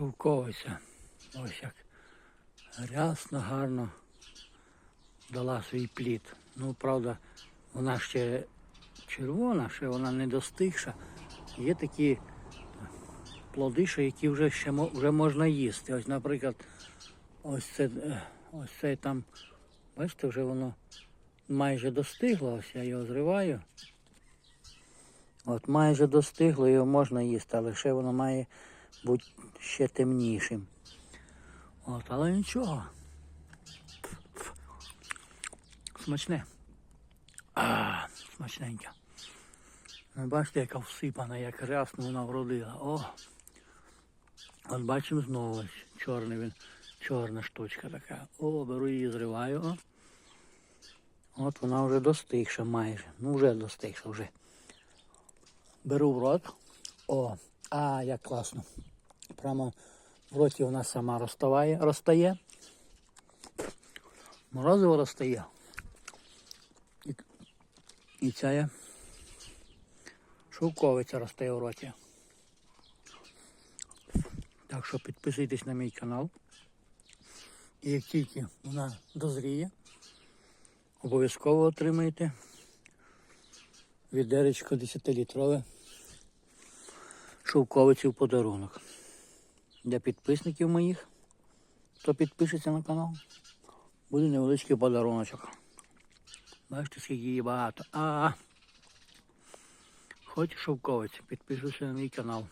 Шовковиця. Ось як рясно, гарно дала свій плід. Ну, правда, вона ще червона, ще вона не достигша. Є такі плоди, що які вже ще вже можна їсти. Ось, наприклад, ось це, ось це там, бачите, вже воно майже достигло. Ось я його зриваю. От майже достигло, його можна їсти, але ще воно має бути ще темнішим. От, але нічого. Смачне. А, смачненьке. Ви бачите, яка всипана, як рясно вона вродила. О! От бачимо знову чорний він, чорна штучка така. О, беру її, зриваю. От вона вже достигша майже. Ну вже достигша вже. Беру в рот. О, а, як класно. Прямо в роті вона сама розставає, розтає. Морозиво розтає. І, і ця є шовковиця росте в роті. Так що підписуйтесь на мій канал. І як тільки вона дозріє, обов'язково отримаєте відеречко 10-літрове шовковиці в подарунок. Для підписників моїх, хто підпишеться на канал, буде невеличкий подаруночок. Бачите, скільки її багато. А, хоч шовковиці, підпишуйся на мій канал.